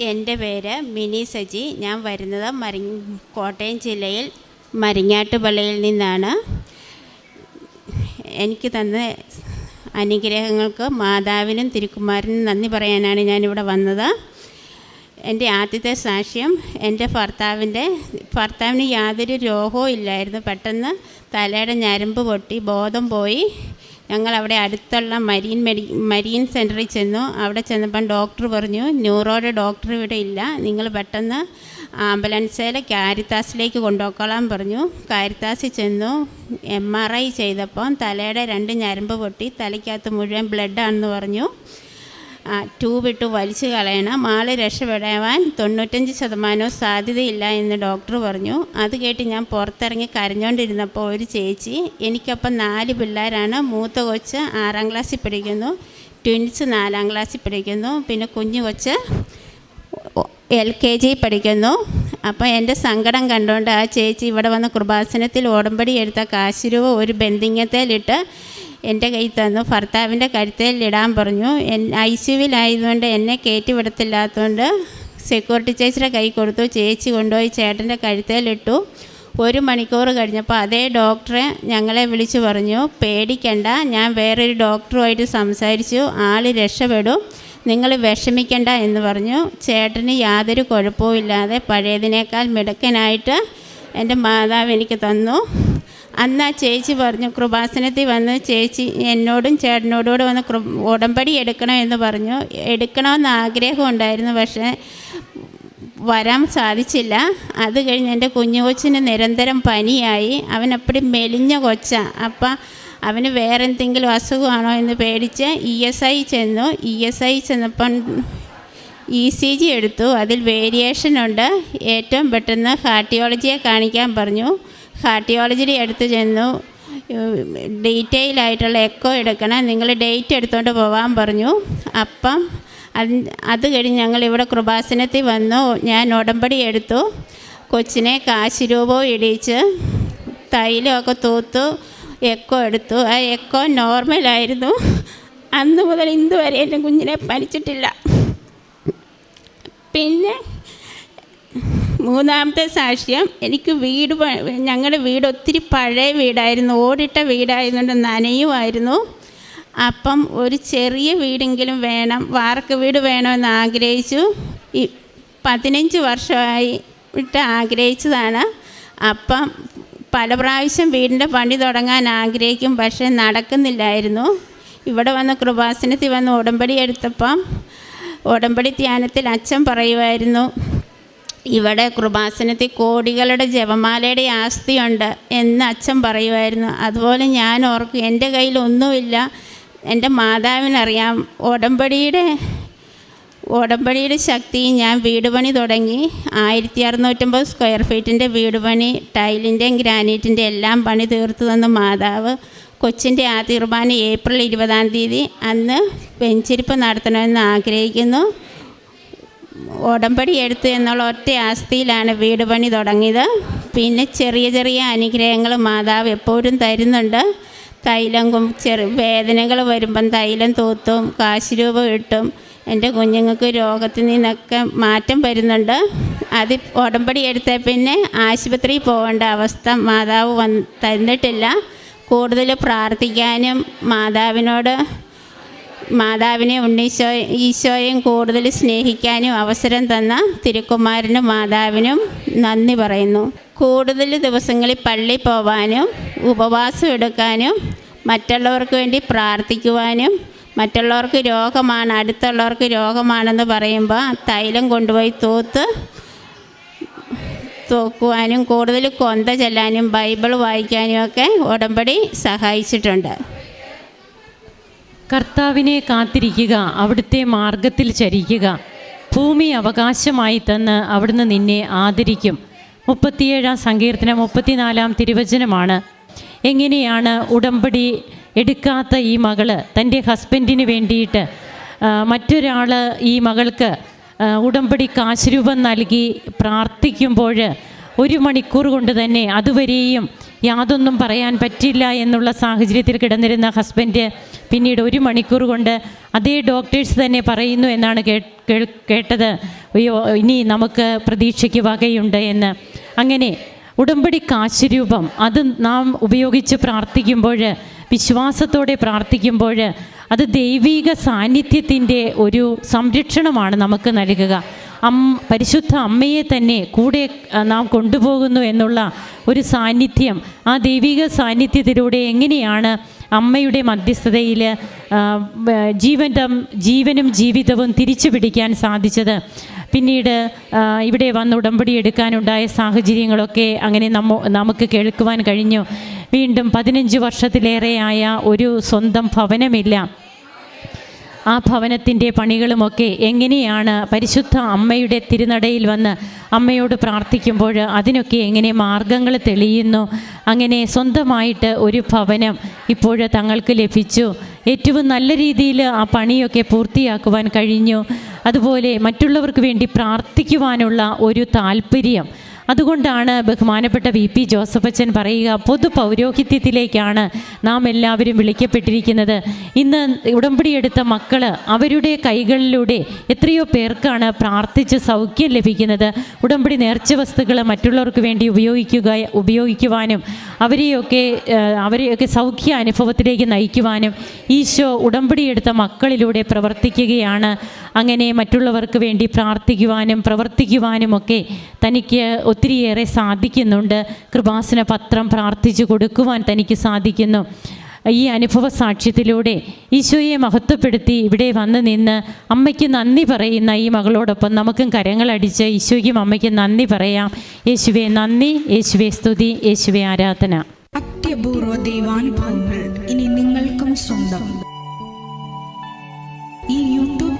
എന്റെ പേര് മിനി സജി. ഞാൻ വരുന്നത് മരി കോട്ടയം ജില്ലയിൽ മരിങ്ങാട്ടുപള്ളിയിൽ നിന്നാണ്. എനിക്ക് തന്ന അനുഗ്രഹങ്ങൾക്ക് മാതാവിനും തിരുക്കുമാരനും നന്ദി പറയാനാണ് ഞാനിവിടെ വന്നത്. എന്റെ ആദ്യത്തെ സാക്ഷ്യം എന്റെ ഭർത്താവിന്റെ ഭർത്താവിന് യാതൊരു രോഗവും ഇല്ലായിരുന്നു. പെട്ടെന്ന് തലയുടെ ഞരമ്പ് പൊട്ടി ബോധം പോയി. ഞങ്ങൾ അവിടെ അടുത്തുള്ള മരീൻ മെഡി മരീൻ സെന്ററിൽ ചെന്നു. അവിടെ ചെന്നപ്പം ഡോക്ടർ പറഞ്ഞു ന്യൂറോയുടെ ഡോക്ടർ ഇവിടെ ഇല്ല. നിങ്ങൾ പെട്ടെന്ന് ആംബുലൻസിൽ കാരിത്താസിലേക്ക് കൊണ്ടുപോയിക്കോളാൻ പറഞ്ഞു. കാരിത്താസിൽ ചെന്നു എം ആർ ഐ ചെയ്തപ്പോൾ തലയുടെ രണ്ട് ഞരമ്പ് പൊട്ടി തലയ്ക്കകത്ത് മുഴുവൻ ബ്ലഡാണെന്ന് പറഞ്ഞു. ആ, ട്യൂബ് ഇട്ട് വലിച്ചു കളയണം. ആൾ രക്ഷപ്പെടാൻ തൊണ്ണൂറ്റഞ്ച് ശതമാനവും സാധ്യതയില്ല എന്ന് ഡോക്ടർ പറഞ്ഞു. അത് കേട്ട് ഞാൻ പുറത്തിറങ്ങി കരഞ്ഞുകൊണ്ടിരുന്നപ്പോൾ ഒരു ചേച്ചി എനിക്കപ്പം നാല് പിള്ളേരാണ്. മൂത്ത കൊച്ച് ആറാം ക്ലാസ്സിൽ പഠിക്കുന്നു ട്വിൻസ് നാലാം ക്ലാസ്സിൽ പഠിക്കുന്നു പിന്നെ കുഞ്ഞു കൊച്ച് എൽ കെ ജി പഠിക്കുന്നു. അപ്പോൾ എന്റെ സങ്കടം കണ്ടുകൊണ്ട് ആ ചേച്ചി ഇവിടെ വന്ന് കൃപാസനത്തിൽ ഓടമ്പടി എടുത്ത കാശ് രൂപ ഒരു ബന്ധിങ്ങത്തേലിട്ട് എന്റെ കൈ തന്നു. ഭർത്താവിന്റെ കരുത്തേൽ ഇടാൻ പറഞ്ഞു. എൻ ഐ സിയുവിലായതുകൊണ്ട് എന്നെ കയറ്റി വിടത്തില്ലാത്തതുകൊണ്ട് സെക്യൂരിറ്റി ചേച്ചിയുടെ കൈ കൊടുത്തു. ചേച്ചി കൊണ്ടുപോയി ചേട്ടന്റെ കഴുത്തേലിട്ടു. ഒരു മണിക്കൂർ കഴിഞ്ഞപ്പോൾ അതേ ഡോക്ടറെ ഞങ്ങളെ വിളിച്ചു പറഞ്ഞു. പേടിക്കണ്ട ഞാൻ വേറൊരു ഡോക്ടറുമായിട്ട് സംസാരിച്ചു. ആൾ രക്ഷപ്പെടും. നിങ്ങൾ വിഷമിക്കണ്ട എന്ന് പറഞ്ഞു. ചേട്ടന് യാതൊരു കുഴപ്പവും ഇല്ലാതെ പഴയതിനേക്കാൾ മിടുക്കനായിട്ട് എന്റെ മാതാവ് എനിക്ക് തന്നു. അന്ന് ആ ചേച്ചി പറഞ്ഞു കൃപാസനത്തിൽ വന്ന് ചേച്ചി എന്നോടും ചേട്ടനോടും കൂടെ വന്ന് ഉടമ്പടി എടുക്കണമെന്ന് പറഞ്ഞു. എടുക്കണമെന്ന് ആഗ്രഹം ഉണ്ടായിരുന്നു പക്ഷേ വരാൻ സാധിച്ചില്ല. അത് കഴിഞ്ഞ് എന്റെ കുഞ്ഞു കൊച്ചിന് നിരന്തരം പനിയായി. അവനപ്പടി മെലിഞ്ഞ കൊച്ച. അപ്പം അവന് വേറെ എന്തെങ്കിലും അസുഖമാണോ എന്ന് പേടിച്ച് ഇ എസ് ഐ ചെന്നു. ഇ എസ് ഐ ചെന്നപ്പം ഇ സി ജി എടുത്തു. അതിൽ വേരിയേഷൻ ഉണ്ട്. ഏറ്റവും പെട്ടെന്ന് ഹാർട്ടിയോളജിയെ കാണിക്കാൻ പറഞ്ഞു. ഹാർട്ടിയോളജിയുടെ അടുത്ത് ചെന്നു. ഡീറ്റെയിൽ ആയിട്ടുള്ള എക്കോ എടുക്കണം. നിങ്ങൾ ഡേറ്റ് എടുത്തുകൊണ്ട് പോവാൻ പറഞ്ഞു. അപ്പം അത് അത് കഴിഞ്ഞ് ഞങ്ങൾ ഇവിടെ കൃപാസനത്തിൽ വന്നു. ഞാൻ ഉടമ്പടി എടുത്തു. കൊച്ചിനെ കാശ് രൂപവും ഇടിച്ച് തൈലമൊക്കെ തൂത്തു എക്കോ എടുത്തു. ആ എക്കോ നോർമലായിരുന്നു അന്ന് മുതൽ ഇന്ന് വരെ എന്റെ കുഞ്ഞിനെ പനിച്ചിട്ടില്ല. പിന്നെ മൂന്നാമത്തെ സാക്ഷ്യം എനിക്ക് വീട് ഞങ്ങളുടെ വീട് ഒത്തിരി പഴയ വീടായിരുന്നു. ഓടിട്ട വീടായതുകൊണ്ട് നനയുമായിരുന്നു. അപ്പം ഒരു ചെറിയ വീടെങ്കിലും വേണം വാർക്ക വീട് വേണമെന്ന് ആഗ്രഹിച്ചു. ഈ പതിനഞ്ച് വർഷമായി ഇട്ട് ആഗ്രഹിച്ചതാണ്. അപ്പം പല പ്രാവശ്യം വീടിന്റെ പണി തുടങ്ങാൻ ആഗ്രഹിക്കും പക്ഷേ നടക്കുന്നില്ലായിരുന്നു. ഇവിടെ വന്ന് കൃപാസനത്തിൽ വന്ന് ഉടമ്പടി എടുത്തപ്പം ഉടമ്പടി ധ്യാനത്തിൽ അച്ഛൻ പറയുമായിരുന്നു ഇവിടെ കൃപാസനത്തിൽ കോടികളുടെ ജപമാലയുടെ ആസ്തിയുണ്ട് എന്ന് അച്ഛൻ പറയുമായിരുന്നു. അതുപോലെ ഞാൻ ഓർക്കും എന്റെ കയ്യിൽ ഒന്നുമില്ല. എന്റെ മാതാവിനറിയാം. ഉടമ്പടിയുടെ ഉടമ്പടിയുടെ ശക്തി ഞാൻ വീട് പണി തുടങ്ങി. ആയിരത്തി അറുന്നൂറ്റമ്പത് സ്ക്വയർ ഫീറ്റിന്റെ വീട് പണി ടൈലിന്റെയും ഗ്രാനൈറ്റിന്റെ എല്ലാം പണി തീർത്തു തന്ന മാതാവ്. കൊച്ചിന്റെ ആ തീർമാനം ഏപ്രിൽ ഇരുപതാം തീയതി. അന്ന് വെഞ്ചിരിപ്പ് നടത്തണമെന്ന് ആഗ്രഹിക്കുന്നു. ഉടമ്പടി എടുത്തു എന്നുള്ള ഒറ്റ ആസ്തിയിലാണ് വീട് പണി തുടങ്ങിയത്. പിന്നെ ചെറിയ ചെറിയ അനുഗ്രഹങ്ങൾ മാതാവ് എപ്പോഴും തരുന്നുണ്ട്. തൈലം ചെറു വേദനകൾ വരുമ്പം തൈലം തൂത്തും കാശ് രൂപ ഇട്ടും എന്റെ കുഞ്ഞുങ്ങൾക്ക് രോഗത്തിൽ നിന്നൊക്കെ മാറ്റം വരുന്നുണ്ട്. അത് ഉടമ്പടി എടുത്ത പിന്നെ ആശുപത്രിയിൽ പോകേണ്ട അവസ്ഥ മാതാവ് വന്ന് തന്നിട്ടില്ല. കൂടുതൽ പ്രാർത്ഥിക്കാനും മാതാവിനോട് മാതാവിനെ ഉണ്ണീശോ ഈശോയും കൂടുതൽ സ്നേഹിക്കാനും അവസരം തന്ന തിരുക്കുമാരനും മാതാവിനും നന്ദി പറയുന്നു. കൂടുതൽ ദിവസങ്ങളിൽ പള്ളി പോവാനും ഉപവാസം എടുക്കാനും മറ്റുള്ളവർക്ക് വേണ്ടി പ്രാർത്ഥിക്കുവാനും മറ്റുള്ളവർക്ക് രോഗമാണ് അടുത്തുള്ളവർക്ക് രോഗമാണെന്ന് പറയുമ്പോൾ തൈലം കൊണ്ടുപോയി തൂത്ത് തൂക്കുവാനും കൂടുതൽ കൊന്ത ചെല്ലാനും ബൈബിൾ വായിക്കാനും ഒക്കെ ഉടമ്പടി സഹായിച്ചിട്ടുണ്ട്. കർത്താവിനെ കാത്തിരിക്കുക അവിടുത്തെ മാർഗത്തിൽ ചരിക്കുക. ഭൂമി അവകാശമായി തന്ന് അവിടുന്ന് നിന്നെ ആദരിക്കും. മുപ്പത്തിയേഴാം സങ്കീർത്തനം മുപ്പത്തിനാലാം തിരുവചനമാണ്. എങ്ങനെയാണ് ഉടമ്പടി എടുക്കാത്ത ഈ മകൾ? തന്റെ ഹസ്ബൻഡിന് വേണ്ടിയിട്ട് മറ്റൊരാൾ ഈ മകൾക്ക് ഉടമ്പടി കാശ് രൂപം നൽകി പ്രാർത്ഥിക്കുമ്പോൾ ഒരു മണിക്കൂർ കൊണ്ട് തന്നെ അതുവരെയും യാതൊന്നും പറയാൻ പറ്റില്ല എന്നുള്ള സാഹചര്യത്തിൽ കിടന്നിരുന്ന ഹസ്ബൻഡ് പിന്നീട് ഒരു മണിക്കൂർ കൊണ്ട് അതേ ഡോക്ടേഴ്സ് തന്നെ പറയുന്നു എന്നാണ് കേട്ടത്. അയ്യോ ഇനി നമുക്ക് പ്രതീക്ഷയ്ക്ക് വകയുണ്ട് എന്ന്. അങ്ങനെ ഉടമ്പടി കാശുരൂപം അത് നാം ഉപയോഗിച്ച് പ്രാർത്ഥിക്കുമ്പോൾ വിശ്വാസത്തോടെ പ്രാർത്ഥിക്കുമ്പോൾ അത് ദൈവീക സാന്നിധ്യത്തിന്റെ ഒരു സംരക്ഷണമാണ് നമുക്ക് നൽകുക. അം പരിശുദ്ധ അമ്മയെ തന്നെ കൂടെ നാം കൊണ്ടുപോകുന്നു എന്നുള്ള ഒരു സാന്നിധ്യം ആ ദൈവിക സാന്നിധ്യത്തിലൂടെ എങ്ങനെയാണ് അമ്മയുടെ മധ്യസ്ഥതയിൽ ജീവനും ജീവനും ജീവിതവും തിരിച്ചു പിടിക്കാൻ സാധിച്ചത്? പിന്നീട് ഇവിടെ വന്ന് ഉടമ്പടി എടുക്കാനുണ്ടായ സാഹചര്യങ്ങളൊക്കെ അങ്ങനെ നമ്മ നമുക്ക് കേൾക്കുവാൻ കഴിഞ്ഞു. വീണ്ടും പതിനഞ്ച് വർഷത്തിലേറെയായ ഒരു സ്വന്തം ഭവനമില്ല. ആ ഭവനത്തിന്റെ പണികളുമൊക്കെ എങ്ങനെയാണ് പരിശുദ്ധ അമ്മയുടെ തിരുനടയിൽ വന്ന് അമ്മയോട് പ്രാർത്ഥിക്കുമ്പോൾ അതിനൊക്കെ എങ്ങനെ മാർഗങ്ങൾ തെളിയുന്നു? അങ്ങനെ സ്വന്തമായിട്ട് ഒരു ഭവനം ഇപ്പോൾ തങ്ങൾക്ക് ലഭിച്ചു. ഏറ്റവും നല്ല രീതിയിൽ ആ പണിയൊക്കെ പൂർത്തിയാക്കുവാൻ കഴിഞ്ഞു. അതുപോലെ മറ്റുള്ളവർക്ക് വേണ്ടി പ്രാർത്ഥിക്കുവാനുള്ള ഒരു താല്പര്യം അതുകൊണ്ടാണ് ബഹുമാനപ്പെട്ട വി പി ജോസഫച്ചൻ പറയുക പൊതു പൗരോഹിത്യത്തിലേക്കാണ് നാം എല്ലാവരും വിളിക്കപ്പെട്ടിരിക്കുന്നത്. ഇന്ന് ഉടമ്പടി എടുത്ത മക്കൾ അവരുടെ കൈകളിലൂടെ എത്രയോ പേർക്കാണ് പ്രാർത്ഥിച്ച് സൗഖ്യം ലഭിക്കുന്നത്. ഉടമ്പടി നേർച്ച വസ്തുക്കൾ മറ്റുള്ളവർക്ക് വേണ്ടി ഉപയോഗിക്കുക ഉപയോഗിക്കുവാനും അവരെയൊക്കെ അവരെയൊക്കെ സൗഖ്യ അനുഭവത്തിലേക്ക് നയിക്കുവാനും ഈശോ ഉടമ്പടി എടുത്ത മക്കളിലൂടെ പ്രവർത്തിക്കുകയാണ്. അങ്ങനെ മറ്റുള്ളവർക്ക് വേണ്ടി പ്രാർത്ഥിക്കുവാനും പ്രവർത്തിക്കുവാനുമൊക്കെ തനിക്ക് ഒത്തിരിയേറെ സാധിക്കുന്നുണ്ട്. കൃപാസന പത്രം പ്രാർത്ഥിച്ചു കൊടുക്കുവാൻ തനിക്ക് സാധിക്കുന്നു. ഈ അനുഭവ സാക്ഷ്യത്തിലൂടെ ഈശോയെ മഹത്വപ്പെടുത്തി ഇവിടെ വന്ന് നിന്ന് അമ്മയ്ക്ക് നന്ദി പറയുന്ന ഈ മകളോടൊപ്പം നമുക്കും കരങ്ങളടിച്ച് ഈശോയ്ക്കും അമ്മയ്ക്ക് നന്ദി പറയാം. യേശുവെ നന്ദി യേശുവെ സ്തുതി യേശുവെ ആരാധന. അത്യപൂർവ ദൈവാനുഭവങ്ങൾ ഇനി നിങ്ങൾക്കും സ്വന്തം. ഈ യൂട്യൂബ്